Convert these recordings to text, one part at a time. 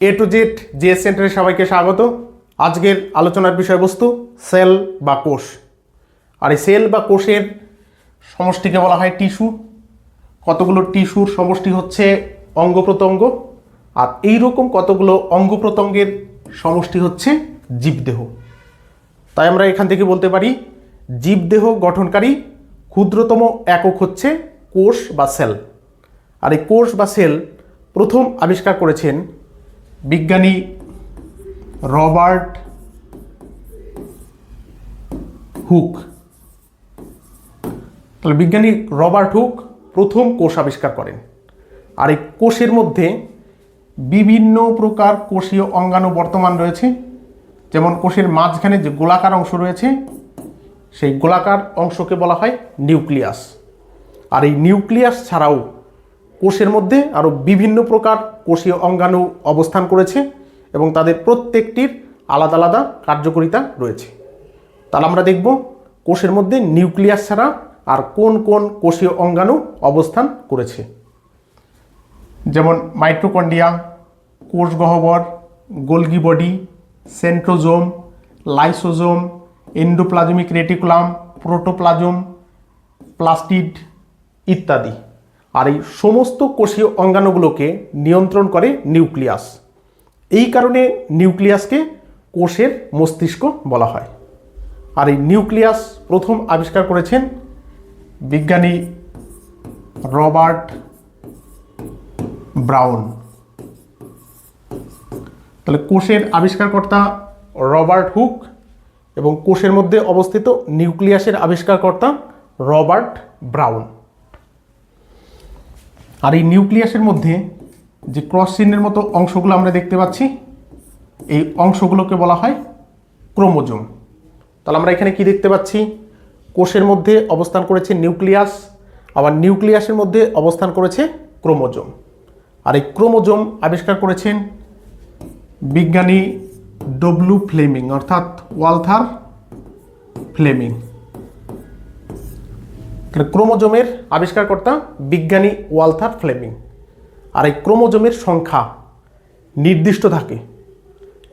A to Z GS সেন্টারে সবাইকে স্বাগত। আজকের আলোচনার বিষয়বস্তু, সেল বা কোষ। আর এই সেল বা কোষের সমষ্টিকে বলা হয় টিস্যু। কতগুলো টিস্যুর সমষ্টি হচ্ছে অঙ্গ প্রত্যঙ্গ, আর এই রকম কতগুলো অঙ্গ প্রত্যঙ্গের সমষ্টি হচ্ছে জীবদেহ। তাই আমরা এখান থেকে বলতে পারি, জীবদেহ গঠনকারী ক্ষুদ্রতম একক হচ্ছে কোষ বা সেল। আর এই কোষ বা সেল প্রথম আবিষ্কার করেছেন বিজ্ঞানী রবার্ট হুক। তাহলে বিজ্ঞানী রবার্ট হুক প্রথম কোষ আবিষ্কার করেন। আর এই কোষের মধ্যে বিভিন্ন প্রকার কোষীয় অঙ্গাণু বর্তমান রয়েছে। যেমন কোষের মাঝখানে যে গোলাকার অংশ রয়েছে, সেই গোলাকার অংশকে বলা হয় নিউক্লিয়াস। আর এই নিউক্লিয়াস ছাড়াও কোষের মধ্যে আরও বিভিন্ন প্রকার কোষীয় অঙ্গাণু অবস্থান করেছে এবং তাদের প্রত্যেকটির আলাদা আলাদা কার্যকারিতা রয়েছে। তাহলে আমরা দেখব কোষের মধ্যে নিউক্লিয়াস ছাড়া আর কোন কোন কোষীয় অঙ্গাণু অবস্থান করেছে। যেমন মাইট্রোকন্ডিয়া কোষ গহ্বর, Golgi body, centrosome, lysosome, endoplasmic reticulum, protoplasm, plastid ইত্যাদি। আর এই সমস্ত কোষীয় অঙ্গাণুগুলোকে নিয়ন্ত্রণ করে নিউক্লিয়াস। এই কারণে নিউক্লিয়াসকে কোষের মস্তিষ্ক বলা হয়। আর এই নিউক্লিয়াস প্রথম আবিষ্কার করেছেন বিজ্ঞানী রবার্ট ব্রাউন। তাহলে কোষের আবিষ্কারকর্তা রবার্ট হুক এবং কোষের মধ্যে অবস্থিত নিউক্লিয়াসের আবিষ্কারকর্তা রবার্ট ব্রাউন। আর এই নিউক্লিয়াসের মধ্যে যে ক্রস চিহ্নের মতো অংশগুলো আমরা দেখতে পাচ্ছি, এই অংশগুলোকে বলা হয় ক্রোমোজোম। তাহলে আমরা এখানে কি দেখতে পাচ্ছি? কোষের মধ্যে অবস্থান করেছে নিউক্লিয়াস, আবার নিউক্লিয়াসের মধ্যে অবস্থান করেছে ক্রোমোজোম। আর এই ক্রোমোজোম আবিষ্কার করেছেন বিজ্ঞানী ডব্লু ফ্লেমিং, অর্থাৎ ওয়ালথার ফ্লেমিং। ক্রোমোজোমের আবিষ্কারকর্তা বিজ্ঞানী ওয়ালথার ফ্লেমিং। আর এই ক্রোমোজোমের সংখ্যা নির্দিষ্ট থাকে।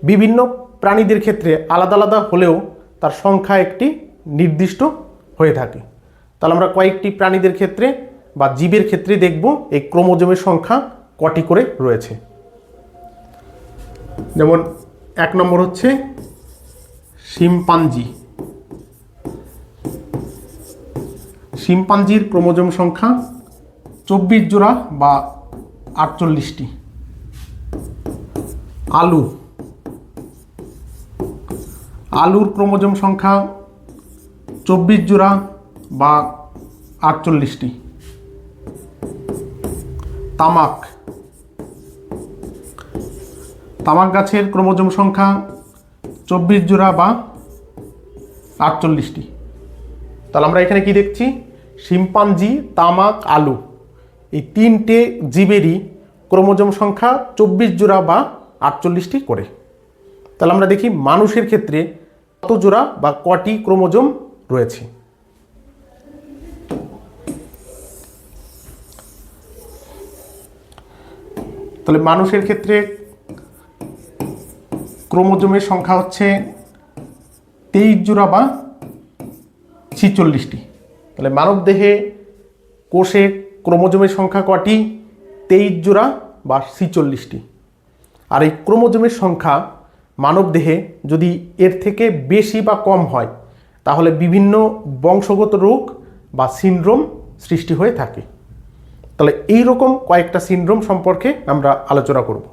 বিভিন্ন প্রাণীদের ক্ষেত্রে আলাদা আলাদা হলেও তার সংখ্যা একটি নির্দিষ্ট হয়ে থাকে। তাহলে আমরা কয়েকটি প্রাণীদের ক্ষেত্রে বা জীবের ক্ষেত্রে দেখব এই ক্রোমোজোমের সংখ্যা কটি করে রয়েছে। যেমন এক নম্বর হচ্ছে শিম্পাঞ্জি। শিম্পাঞ্জির ক্রোমোজোম সংখ্যা চব্বিশ জোড়া বা আটচল্লিশটি। আলু। আলুর ক্রোমোজোম সংখ্যা চব্বিশ জোড়া বা আটচল্লিশটি। তামাক। তামাক গাছের ক্রোমোজোম সংখ্যা চব্বিশ জোড়া বা আটচল্লিশটি। তাহলে আমরা এখানে কি দেখছি? শিম্পাঞ্জি, তামাক, আলু। এই তিনটে জীবেরই ক্রোমোজোম সংখ্যা চব্বিশ জোড়া বা আটচল্লিশটি করে। তাহলে আমরা দেখি মানুষের ক্ষেত্রে কত জোড়া বা কটি ক্রোমোজোম রয়েছে। তাহলে মানুষের ক্ষেত্রে ক্রোমোজোমের সংখ্যা হচ্ছে তেইশ জোড়া বা ছিচল্লিশটি। তাহলে মানব দেহে কোষে ক্রোমোজোমের সংখ্যা কটি? তেইশ জোড়া বা ছিচল্লিশটি। আর এই ক্রোমোজোমের সংখ্যা মানব দেহে যদি এর থেকে বেশি বা কম হয়, তাহলে বিভিন্ন বংশগত রোগ বা সিনড্রোম সৃষ্টি হয়ে থাকে। তাহলে এই রকম কয়েকটা সিনড্রোম সম্পর্কে আমরা আলোচনা করব।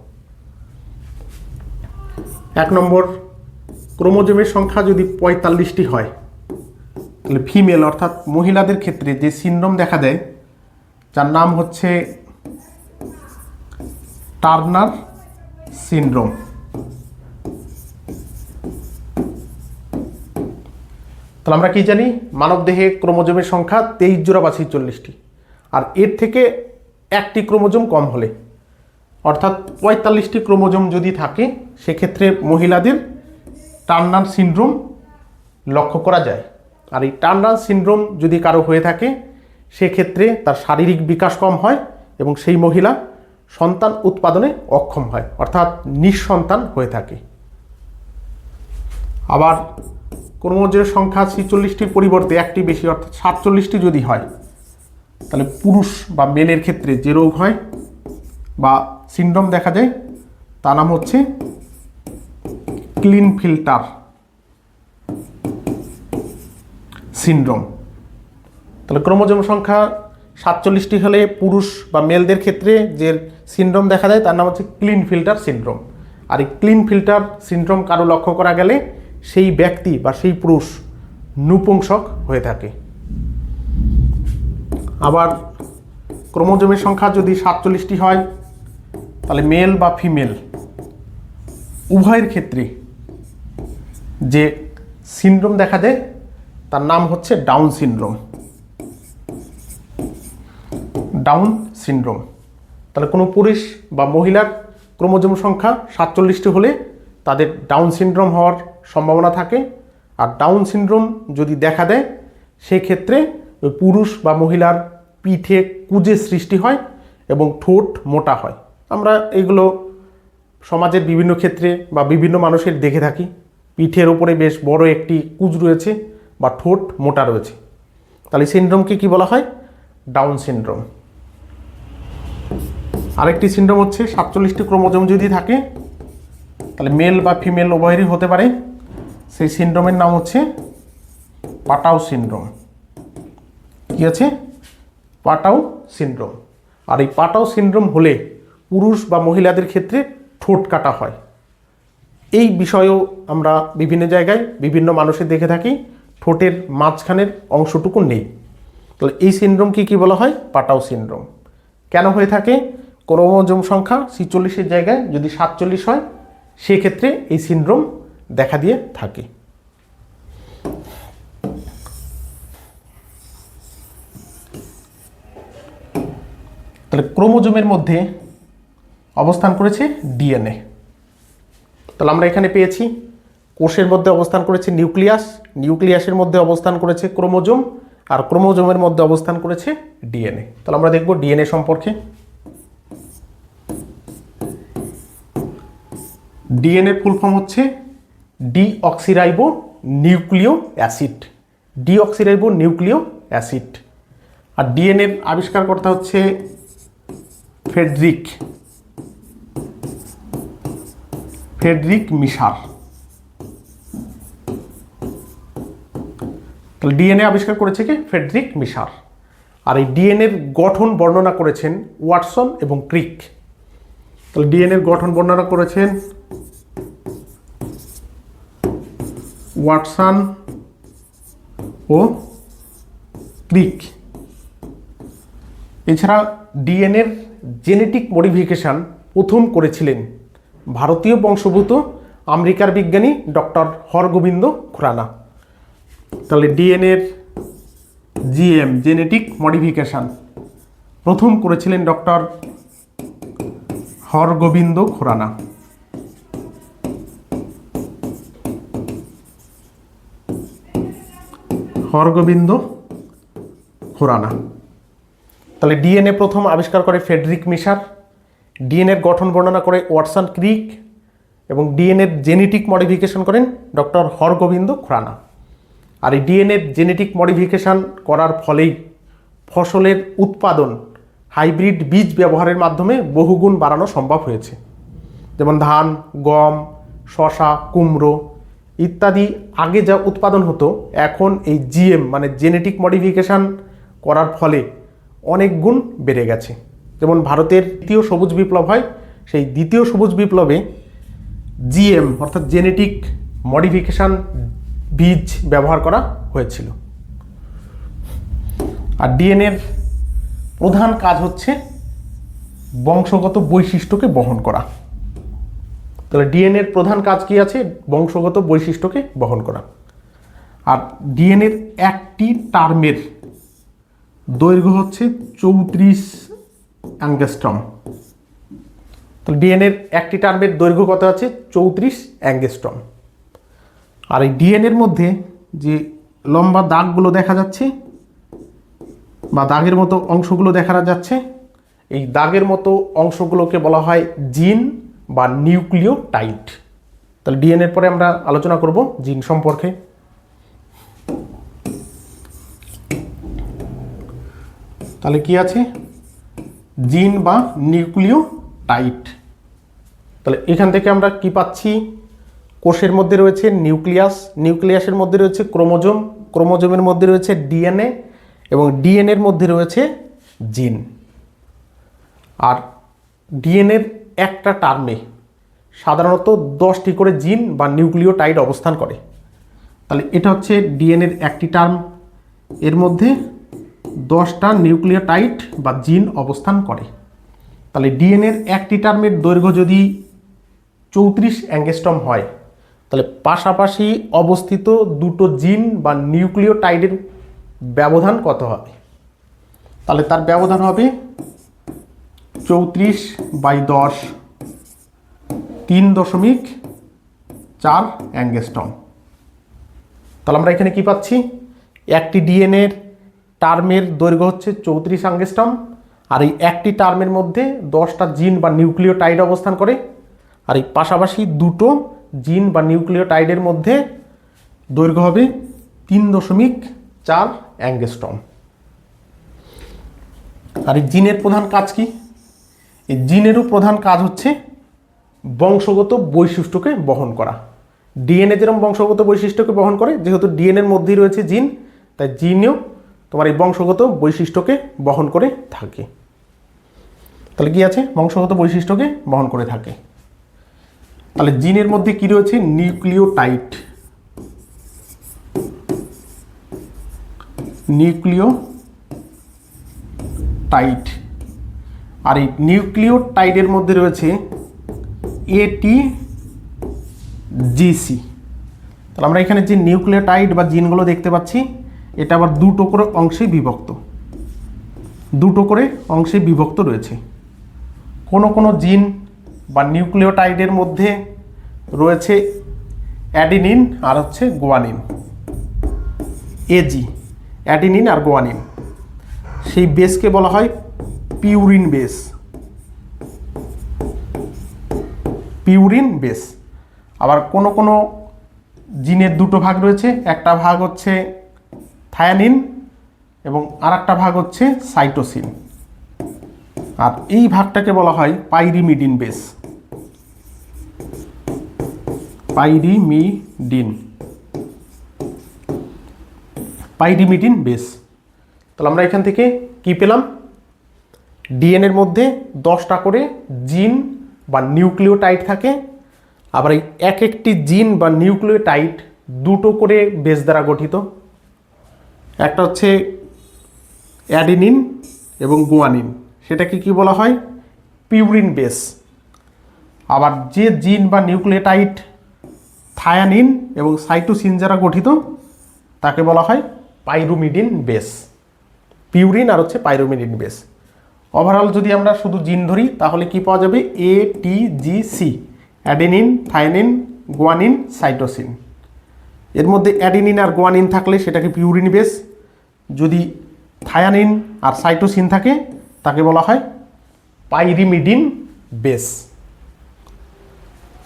এক নম্বর, ক্রোমোজোমের সংখ্যা যদি পঁয়তাল্লিশটি হয় ফিমেল অর্থাৎ মহিলাদের ক্ষেত্রে যে সিনড্রোম দেখা দেয়, যার নাম হচ্ছে টার্নার সিনড্রোম তাহলে আমরা কি জানি? মানবদেহে ক্রোমোজোমের সংখ্যা তেইশ জোড়া বা ছিচল্লিশটি। আর এর থেকে একটি ক্রোমোজোম কম হলে, অর্থাৎ পঁয়তাল্লিশটি ক্রোমোজোম যদি থাকে, সেক্ষেত্রে মহিলাদের টার্নার সিনড্রোম লক্ষ্য করা যায়। আর এই টার্নার সিন্ড্রোম যদি কারও হয়ে থাকে, সেক্ষেত্রে তার শারীরিক বিকাশ কম হয় এবং সেই মহিলা সন্তান উৎপাদনে অক্ষম হয়, অর্থাৎ নিঃসন্তান হয়ে থাকে। আবার ক্রোমোজোমের সংখ্যা ছিচল্লিশটির পরিবর্তে একটি বেশি, অর্থাৎ সাতচল্লিশটি যদি হয়, তাহলে পুরুষ বা মেলের ক্ষেত্রে যে রোগ হয় বা সিন্ড্রোম দেখা যায়, তার নাম হচ্ছে ক্লিন ফিল্টার। সিন্ড্রোম। তাহলে ক্রোমোজোম সংখ্যা সাতচল্লিশটি হলে পুরুষ বা মেলদের ক্ষেত্রে যে সিন্ড্রোম দেখা যায়, তার নাম হচ্ছে ক্লিন ফিল্টার সিন্ড্রোম। আর এই ক্লিন ফিল্টার সিন্ড্রোম কারও লক্ষ্য করা গেলে সেই ব্যক্তি বা সেই পুরুষ নৃপুংসক হয়ে থাকে। আবার ক্রোমোজোমের সংখ্যা যদি সাতচল্লিশটি হয়, তাহলে মেল বা ফিমেল উভয়ের ক্ষেত্রে যে সিন্ড্রোম দেখা দেয় তার নাম হচ্ছে ডাউন সিন্ড্রোম ডাউন সিন্ড্রোম তাহলে কোনো পুরুষ বা মহিলার ক্রোমোজোম সংখ্যা সাতচল্লিশটি হলে তাদের ডাউন সিন্ড্রোম হওয়ার সম্ভাবনা থাকে। আর ডাউন সিন্ড্রোম যদি দেখা দেয়, সেক্ষেত্রে ওই পুরুষ বা মহিলার পিঠে কুজে সৃষ্টি হয় এবং ঠোঁট মোটা হয়। আমরা এগুলো সমাজের বিভিন্ন ক্ষেত্রে বা বিভিন্ন মানুষের দেখে থাকি। পিঠের ওপরে বেশ বড় একটি কুজ রয়েছে। বা ঠোঁট মোটা রয়েছে। তাহলে সিন্ড্রোমকে কি বলা হয়? ডাউন সিন্ড্রোম আরেকটি সিন্ড্রোম হচ্ছে সাতচল্লিশটি ক্রোমোজোম যদি থাকে, তাহলে মেল বা ফিমেল উভয়েরই হতে পারে। সেই সিন্ড্রোমের নাম হচ্ছে পাটাও সিন্ড্রোম কি আছে? পাটাও সিন্ড্রোম আর এই পাটাও সিন্ড্রোম হলে পুরুষ বা মহিলাদের ক্ষেত্রে ঠোঁট কাটা হয়। এই বিষয়েও আমরা বিভিন্ন জায়গায় বিভিন্ন মানুষের দেখে থাকি। ঠোঁটের মাঝখানের অংশটুকু নেই। তাহলে এই সিন্ড্রোমকে কি বলা হয়? পাটাও সিন্ড্রোম কেন হয়ে থাকে? ক্রোমোজোম সংখ্যা ছিচল্লিশের জায়গায় যদি সাতচল্লিশ হয়, সেক্ষেত্রে এই সিন্ড্রোম দেখা দিয়ে থাকে। তাহলে ক্রোমোজোমের মধ্যে অবস্থান করেছে ডিএনএ। তাহলে আমরা এখানে পেয়েছি কোষের মধ্যে অবস্থান করেছে নিউক্লিয়াস, নিউক্লিয়াসের মধ্যে অবস্থান করেছে ক্রোমোজোম আর ক্রোমোজোমের মধ্যে অবস্থান করেছে ডিএনএ। তাহলে আমরা দেখব ডিএনএ সম্পর্কে। ডিএনএ ফুল ফর্ম হচ্ছে deoxyribo nucleo acid deoxyribo nucleo acid আর ডিএনএর আবিষ্কারকর্তা হচ্ছে ফেডরিক ফেডরিক মিশার। তাহলে ডিএনএ আবিষ্কার করেছে কি? ফেডরিক মিশার আর এই ডিএনএর গঠন বর্ণনা করেছেন ওয়াটসন এবং ক্রিক। তাহলে ডিএনএর গঠন বর্ণনা করেছেন ওয়াটসন ও ক্রিক। এছাড়া ডিএনএর জেনেটিক মডিফিকেশান প্রথম করেছিলেন ভারতীয় বংশভূত আমেরিকার বিজ্ঞানী ডক্টর হরগোবিন্দ খুরানা। তাহলে ডিএনএর জিএম জেনেটিক মডিফিকেশান প্রথম করেছিলেন ডক্টর হরগোবিন্দ খুরানা। হরগোবিন্দ খুরানা। তাহলে ডিএনএ প্রথম আবিষ্কার করে ফেডরিক মিশার। ডিএনএর গঠন বর্ণনা করে ওয়াটসন ক্রিক এবং ডিএনএর জেনেটিক মডিফিকেশন করেন ডক্টর হরগোবিন্দ খুরানা। আর এই ডিএনএর জেনেটিক মডিফিকেশান করার ফলেই ফসলের উৎপাদন হাইব্রিড বীজ ব্যবহারের মাধ্যমে বহুগুণ বাড়ানো সম্ভব হয়েছে। যেমন ধান, গম শশা কুমড়ো ইত্যাদি আগে যা উৎপাদন হতো, এখন এই জিএম মানে জেনেটিক মডিফিকেশান করার ফলে অনেক গুণ বেড়ে গেছে। যেমন ভারতের দ্বিতীয় সবুজ বিপ্লব হয়, সেই দ্বিতীয় সবুজ বিপ্লবে জিএম অর্থাৎ জেনেটিক মডিফিকেশান বীজ ব্যবহার করা হয়েছিল। আর ডিএনএর প্রধান কাজ হচ্ছে বংশগত বৈশিষ্ট্যকে বহন করা। তাহলে ডিএনএর প্রধান কাজ কি আছে? বংশগত বৈশিষ্ট্যকে বহন করা। আর ডিএনএর একটি টার্মের দৈর্ঘ্য হচ্ছে চৌত্রিশ অ্যাঙ্গেস্ট্রম। তো ডিএনএর একটি টার্মের দৈর্ঘ্য কত আছে? চৌত্রিশ অ্যাঙ্গেস্ট্রম। আর এই ডিএনএর মধ্যে যে লম্বা দাগগুলো দেখা যাচ্ছে বা দাগের মতো অংশগুলো দেখা যাচ্ছে, এই দাগের মতো অংশগুলোকে বলা হয় জিন বা নিউক্লিওটাইড। তাহলে ডিএনএর পরে আমরা আলোচনা করব জিন সম্পর্কে। তাহলে কি আছে? জিন বা নিউক্লিওটাইড। তাহলে এখান থেকে আমরা কি পাচ্ছি? কোষের মধ্যে রয়েছে নিউক্লিয়াস, নিউক্লিয়াসের মধ্যে রয়েছে ক্রোমোজোম, ক্রোমোজোমের মধ্যে রয়েছে ডিএনএ এবং ডিএনএর মধ্যে রয়েছে জিন। আর ডিএনএর একটা টার্মে সাধারণত দশটি করে জিন বা নিউক্লিওটাইড অবস্থান করে। তাহলে এটা হচ্ছে ডিএনএর একটি টার্ম। এর মধ্যে দশটা নিউক্লিওটাইড বা জিন অবস্থান করে। তাহলে ডিএনএর একটি টার্মের দৈর্ঘ্য যদি চৌত্রিশ অ্যাঙ্গেস্টম হয় তাহলে পাশাপাশি অবস্থিত দুটো জিন বা নিউক্লিওটাইডের ব্যবধান কত হবে? তাহলে তার ব্যবধান হবে চৌত্রিশ বাই দশ, তিন দশমিক চার অ্যাঙ্গেস্টম তাহলে আমরা এখানে কি পাচ্ছি? একটি ডিএনএর টার্মের দৈর্ঘ্য হচ্ছে চৌত্রিশ অ্যাঙ্গেস্টম আর এই একটি টার্মের মধ্যে দশটা জিন বা নিউক্লিওটাইড অবস্থান করে, আর এই পাশাপাশি দুটো জিন বা নিউক্লিওটাইডের মধ্যে দৈর্ঘ্য হবে তিন দশমিক চার অ্যাঙ্গেস্টম আর এই জিনের প্রধান কাজ কি? এই জিনেরও প্রধান কাজ হচ্ছে বংশগত বৈশিষ্ট্যকে বহন করা। ডিএনএ যেরকম বংশগত বৈশিষ্ট্যকে বহন করে, যেহেতু ডিএনএর মধ্যেই রয়েছে জিন, তাই জিনও তোমার এই বংশগত বৈশিষ্ট্যকে বহন করে থাকে। তাহলে কি আছে? বংশগত বৈশিষ্ট্যকে বহন করে থাকে। তাহলে জিনের মধ্যে কি রয়েছে? নিউক্লিওটাইড। নিউক্লিও টাইড আর এই নিউক্লিওটাইডের মধ্যে রয়েছে এটি জিসি তাহলে আমরা এখানে যে নিউক্লিওটাইড বা জিনগুলো দেখতে পাচ্ছি, এটা আবার দুটো করে অংশে বিভক্ত। দুটো করে অংশে বিভক্ত রয়েছে। কোনো কোনো জিন বা নিউক্লিওটাইডের মধ্যে রয়েছে অ্যাডিনিন আর হচ্ছে গোয়ানিন এজি অ্যাডিনিন আর গোয়ানিন। সেই বেসকে বলা হয় পিউরিন বেস। Purine base. আবার কোনো কোনো জিনের দুটো ভাগ রয়েছে, একটা ভাগ হচ্ছে থায়ানিন এবং আর ভাগ হচ্ছে সাইটোসিন। আর এই ভাগটাকে বলা হয় pyrimidine base pyrimidine pyrimidine base তাহলে আমরা এখান থেকে কি পেলাম? ডিএনএর মধ্যে দশটা করে জিন বা নিউক্লিওটাইড থাকে। আবার এই এক একটি জিন বা নিউক্লিওটাইড দুটো করে বেস দ্বারা গঠিত। একটা হচ্ছে অ্যাডিনিন এবং গুয়ানিন সেটাকে কি বলা হয়? পিউরিন বেস আবার যে জিন বা নিউক্লিওটাইড থায়ানিন এবং সাইটোসিন যারা গঠিত, তাকে বলা হয় পাইরোমিডিন বেস পিউরিন আর হচ্ছে পাইরোমিডিন বেস ওভারঅল যদি আমরা শুধু জিন ধরি, তাহলে কি পাওয়া যাবে? A T G C adenine thymine guanine cytosine এর মধ্যে অ্যাডিনিন আর গোয়ানিন থাকলে সেটাকে পিউরিন বেস যদি থায়ানিন আর সাইটোসিন থাকে তাকে বলা হয় পাইরিমিডিন বেস।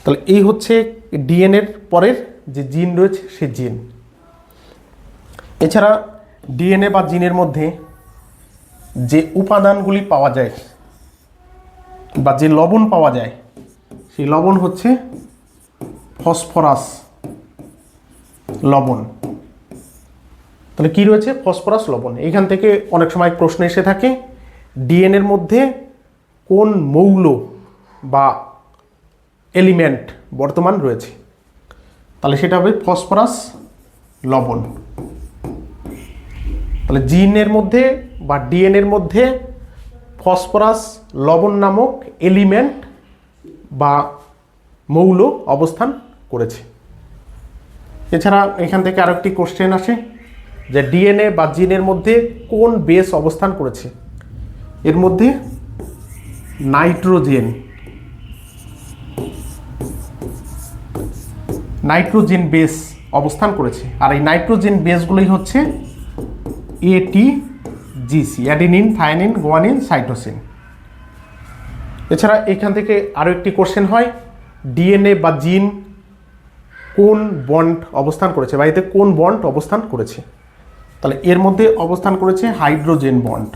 তাহলে এই হচ্ছে ডিএনএর পরের যে জিন রয়েছে, সে জিন। এছাড়া ডিএনএ বা জিনের মধ্যে যে উপাদানগুলি পাওয়া যায় বা যে লবণ পাওয়া যায়, সেই লবণ হচ্ছে ফসফরাস লবণ। তাহলে কি রয়েছে? ফসফরাস লবণ। এইখান থেকে অনেক সময় প্রশ্ন এসে থাকে ডিএনএর মধ্যে কোন মৌল বা এলিমেন্ট বর্তমান রয়েছে? তাহলে সেটা হবে ফসফরাস লবণ। তাহলে জিনের মধ্যে বা ডিএনএর মধ্যে ফসফরাস লবণ নামক এলিমেন্ট বা মৌল অবস্থান করেছে। এছাড়া এখান থেকে আরেকটি কোশ্চেন আসে যে ডিএনএ বা জিনের মধ্যে কোন বেস অবস্থান করেছে? এর মধ্যে নাইট্রোজেন। নাইট্রোজেন বেস অবস্থান করেছে। আর এই নাইট্রোজেন বেসগুলোই হচ্ছে এটি GC adenine thymine guanine, cytosine. এছাড়া এখান থেকে আরও একটি কোশ্চেন হয়, ডিএনএ বা জিন কোন বন্ড অবস্থান করেছে বা এতে কোন বন্ড অবস্থান করেছে? তাহলে এর মধ্যে অবস্থান করেছে হাইড্রোজেন বন্ড।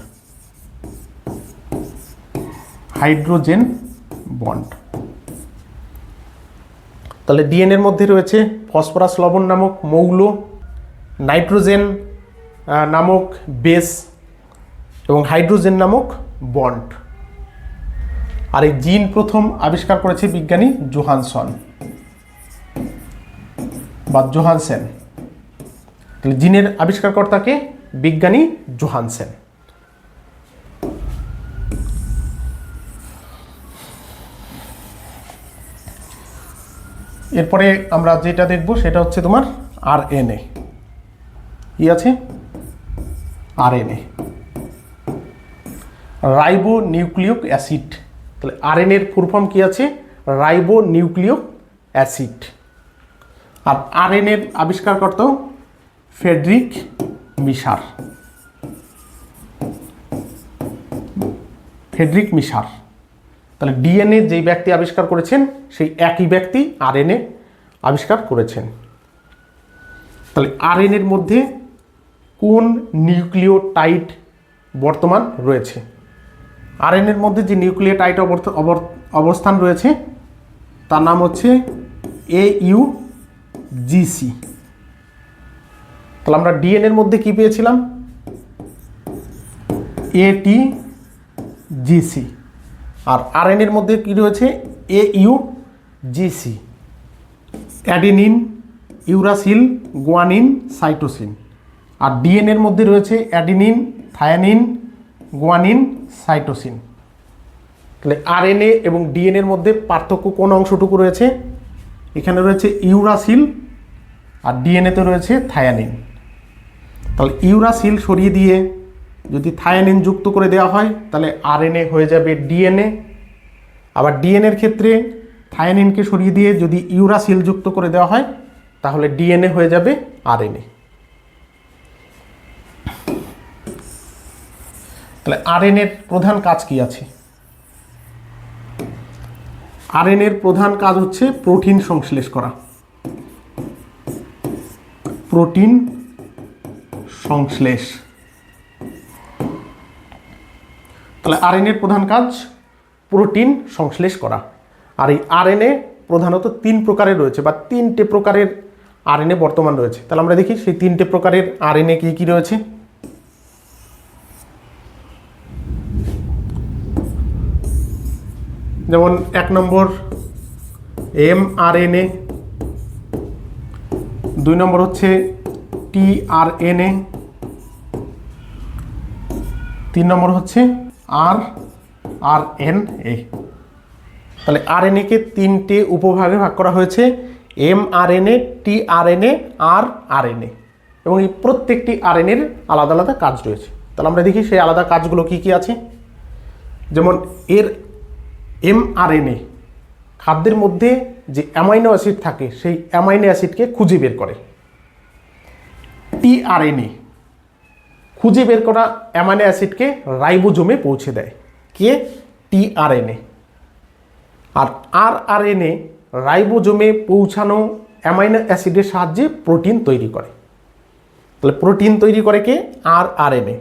Hydrogen bond. তাহলে ডিএনএর মধ্যে রয়েছে ফসফরাস লবণ নামক মৌল, নাইট্রোজেন নামক বেস এবং হাইড্রোজেন নামক বন্ড। আর এই জিন প্রথম আবিষ্কার করেছে বিজ্ঞানী জোহানসন বা জোহানসেন। তাহলে জিনের আবিষ্কারকর্তাকে বিজ্ঞানী জোহানসেন। এরপরে আমরা যেটা দেখব সেটা হচ্ছে তোমার আর এন এ কি আছে? R N A ribo nucleic acid. তাহলে আরএনএর ফুল ফর্ম কি আছে? Ribo nucleic acid. আর আর এন এর আবিষ্কার আবিষ্কারকর্তাও ফেডরিক মিশার। ফেডরিক মিশার। তাহলে ডিএনএ যেই ব্যক্তি আবিষ্কার করেছেন সেই একই ব্যক্তি আরএনএ আবিষ্কার করেছেন। তাহলে আর আরএনএর মধ্যে কোন নিউক্লিওটাইড বর্তমান রয়েছে? আর আরএনএর মধ্যে যে নিউক্লিওটাইড অবস্থান রয়েছে, তার নাম হচ্ছে এ ইউ জিসি তাহলে আমরা ডিএনএর মধ্যে কি পেয়েছিলাম? এটি জিসি আর আর আরএনএর মধ্যে কি রয়েছে? A U GC adenine uracil guanine cytosine আর ডিএনএর মধ্যে রয়েছে অ্যাডিনিন থায়ানিন গুয়ানিন সাইটোসিন তাহলে আরএনএ এবং ডিএনএর মধ্যে পার্থক্য কোন অংশটুকু রয়েছে? এখানে রয়েছে ইউরাসিল আর ডিএনএতে রয়েছে থায়ানিন তাহলে ইউরাসিল সরিয়ে দিয়ে যদি থায়ানিন যুক্ত করে দেওয়া হয়, তাহলে আরএনএ হয়ে যাবে ডিএনএ আবার ডিএনএর ক্ষেত্রে থায়ানিনকে সরিয়ে দিয়ে যদি ইউরাসিল যুক্ত করে দেওয়া হয়, তাহলে ডিএনএ হয়ে যাবে আরএনএ। তাহলে আরএনএর প্রধান কাজ কি আছে? আরএনএর প্রধান কাজ হচ্ছে প্রোটিন সংশ্লেষ করা। প্রোটিন সংশ্লেষ। তাহলে আরএনএর প্রধান কাজ প্রোটিন সংশ্লেষ করা। আর এই আরএনএ প্রধানত তিন প্রকারের রয়েছে বা তিনটে প্রকারের আরএনএ বর্তমান রয়েছে। তাহলে আমরা দেখি সেই তিনটে প্রকারের আরএনএ কী কী রয়েছে। যেমন এক নম্বর এম আর এন এ, দুই নম্বর হচ্ছে টি আর এন এ, তিন নম্বর হচ্ছে আর আর এন এ। তাহলে আর এন একে তিনটে উপভাগে ভাগ করা হয়েছে M R N A T R N A R R N A এবং এই প্রত্যেকটি আর এন এর আলাদা আলাদা কাজ রয়েছে। তাহলে আমরা দেখি সেই আলাদা কাজগুলো কি কি আছে। যেমন এর এম এমআরএনএ খাদ্যের মধ্যে যে অ্যামাইনো অ্যাসিড থাকে, সেই অ্যামাইনো অ্যাসিডকে খুঁজে বের করে। টিআরএনএ খুঁজে বের করা অ্যামাইনো অ্যাসিডকে রাইবোজোমে পৌঁছে দেয়। কে? টি টিআরএনএ আর আর আর আরআরএনএ রাইবোজোমে পৌঁছানো অ্যামাইনো অ্যাসিডের সাহায্যে প্রোটিন তৈরি করে। তাহলে প্রোটিন তৈরি করে কে? আর আরএনএ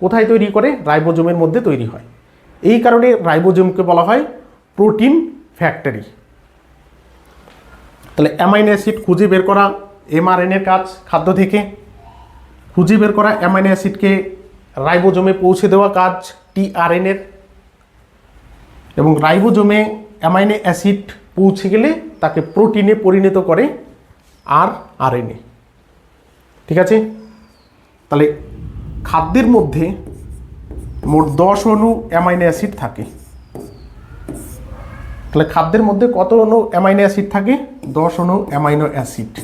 কোথায় তৈরি করে? রাইবোজোমের মধ্যে তৈরি হয়। এই কারণে রাইবোজোমকে বলা হয় প্রোটিন ফ্যাক্টরি। তাহলে অ্যামাইনো অ্যাসিড খুঁজে বের করা এমআরএনএর কাজ খাদ্য থেকে। খুঁজে বের করা অ্যামাইনো অ্যাসিডকে রাইবোজোমে পৌঁছে দেওয়া কাজ টিআরএনএর। এবং রাইবোজোমে অ্যামাইনো অ্যাসিড পৌঁছে গেলে তাকে প্রোটিনে পরিণত করে আর আরএনএ। ঠিক আছে? তাহলে খাদ্যের মধ্যে মোট দশ অণু অ্যামাইনো অ্যাসিড থাকে। তাহলে খাদ্যের মধ্যে কত অণু অ্যামাইনো অ্যাসিড থাকে? দশ অণু অ্যামাইনো অ্যাসিড।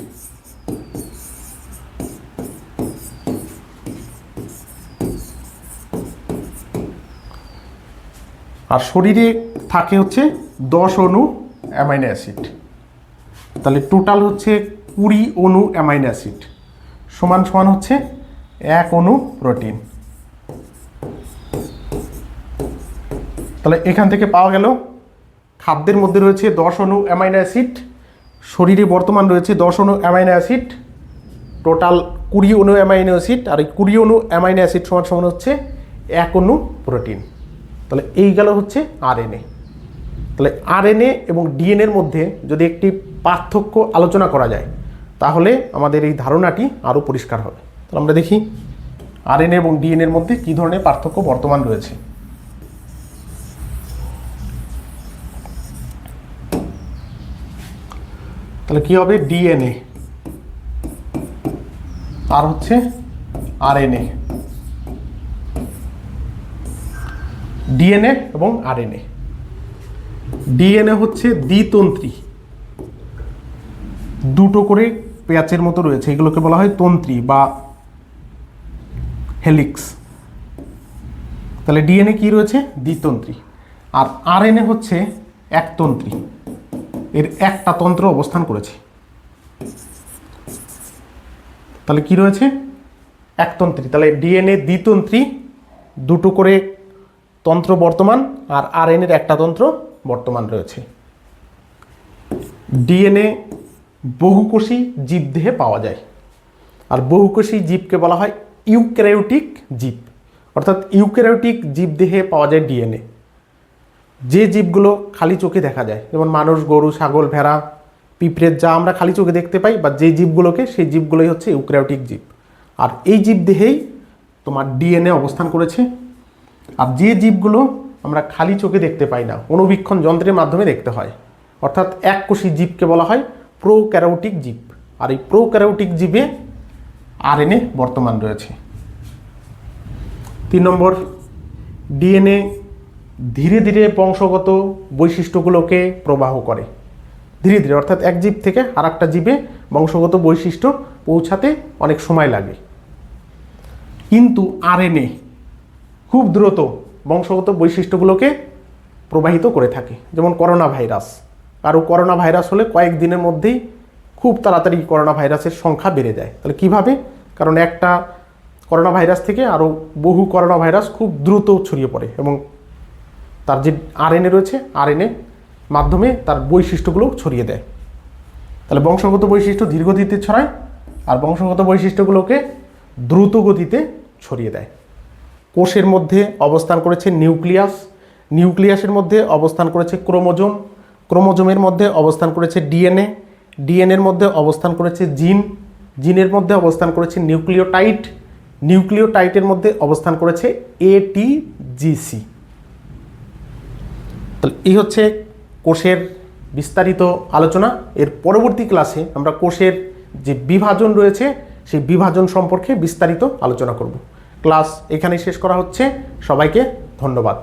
আর শরীরে থাকে হচ্ছে দশ অণু অ্যামাইনো অ্যাসিড। তাহলে টোটাল হচ্ছে কুড়ি অণু অ্যামাইনো অ্যাসিড সমান সমান হচ্ছে এক অণু প্রোটিন। তাহলে এখান থেকে পাওয়া গেল, খাদ্যের মধ্যে রয়েছে দশ অণু অ্যামাইনো অ্যাসিড, শরীরে বর্তমান রয়েছে দশ অণু অ্যামাইনো অ্যাসিড, টোটাল কুড়ি অণু অ্যামাইনো অ্যাসিড, আর এই কুড়ি অণু অ্যামাইনো অ্যাসিড সমান সমান হচ্ছে এক অণু প্রোটিন। তাহলে এই গেল হচ্ছে আরএনএ। তাহলে আরএনএ এবং ডিএনএর মধ্যে যদি একটি পার্থক্য আলোচনা করা যায়, তাহলে আমাদের এই ধারণাটি আরও পরিষ্কার হবে। তাহলে আমরা দেখি আরএনএ এবং ডিএনএর মধ্যে কী ধরনের পার্থক্য বর্তমান রয়েছে। তাহলে কি হবে? ডিএনএ। আর হচ্ছে আরএনএ। ডিএনএ এবং আরএনএ। ডিএনএ হচ্ছে দ্বিতন্ত্রী। দুটো করে পেঁয়াচের মতো রয়েছে, এগুলোকে বলা হয় তন্ত্রী বা হেলিক্স। তাহলে ডিএনএ কি রয়েছে? দ্বিতন্ত্রী। আর আরএনএ হচ্ছে একতন্ত্রী। এর একটা তন্ত্র অবস্থান করেছে। তাহলে কি রয়েছে? একতন্ত্রী। তাহলে ডিএনএ দ্বিতন্ত্রী, দুটো করে তন্ত্র বর্তমান, আর আরএনএর একটা তন্ত্র বর্তমান রয়েছে। ডিএনএ বহুকোষী জীবদেহে পাওয়া যায়। আর বহুকোষী জীবকে বলা হয় ইউক্যারিওটিক জীব। অর্থাৎ ইউক্যারিওটিক জীবদেহে পাওয়া যায় ডিএনএ। যে জীবগুলো খালি চোখে দেখা যায়, যেমন মানুষ, গরু, ছাগল, ভেড়া পিঁপড়ের যা আমরা খালি চোখে দেখতে পাই, বা যে জীবগুলোকে, সেই জীবগুলোই হচ্ছে ইউক্যারিওটিক জীব। আর এই জীব দেহেই তোমার ডিএনএ অবস্থান করেছে। আর যে জীবগুলো আমরা খালি চোখে দেখতে পাই না অনুবীক্ষণ যন্ত্রের মাধ্যমে দেখতে হয়। অর্থাৎ এক কোষী জীবকে বলা হয় প্রোক্যারোটিক জীব। আর এই প্রোক্যারোটিক জীবে আরএনএ বর্তমান রয়েছে। তিন নম্বর, ডিএনএ ধীরে ধীরে বংশগত বৈশিষ্ট্যগুলোকে প্রবাহ করে। ধীরে ধীরে, অর্থাৎ এক জীব থেকে আর একটা জীবে বংশগত বৈশিষ্ট্য পৌঁছাতে অনেক সময় লাগে। কিন্তু আরএনএ খুব দ্রুত বংশগত বৈশিষ্ট্যগুলোকে প্রবাহিত করে থাকে, যেমন করোনা ভাইরাস কারও করোনা ভাইরাস হলে কয়েক দিনের মধ্যেই খুব তাড়াতাড়ি করোনা ভাইরাসের সংখ্যা বেড়ে যায়। তাহলে কীভাবে? কারণ একটা করোনা ভাইরাস থেকে আরও বহু করোনা ভাইরাস খুব দ্রুত ছড়িয়ে পড়ে এবং তার যে আরএনএ রয়েছে, আরএনএ মাধ্যমে তার বৈশিষ্ট্যগুলো ছড়িয়ে দেয়। তাহলে বংশগত বৈশিষ্ট্য ধীর গতিতে ছড়ায় আর বংশগত বৈশিষ্ট্যগুলোকে দ্রুত গতিতে ছড়িয়ে দেয়। কোষের মধ্যে অবস্থান করেছে নিউক্লিয়াস। নিউক্লিয়াসের মধ্যে অবস্থান করেছে ক্রোমোজোম। ক্রোমোজোমের মধ্যে অবস্থান করেছে ডিএনএ। ডিএনএর মধ্যে অবস্থান করেছে জিন। জিনের মধ্যে অবস্থান করেছে নিউক্লিওটাইট নিউক্লিওটাইটের মধ্যে অবস্থান করেছে এটিজিসি। তাহলে এই হচ্ছে কোষের বিস্তারিত আলোচনা। এর পরবর্তী ক্লাসে আমরা কোষের যে বিভাজন রয়েছে, সেই বিভাজন সম্পর্কে বিস্তারিত আলোচনা করব। ক্লাস এখানেই শেষ করা হচ্ছে। সবাইকে ধন্যবাদ।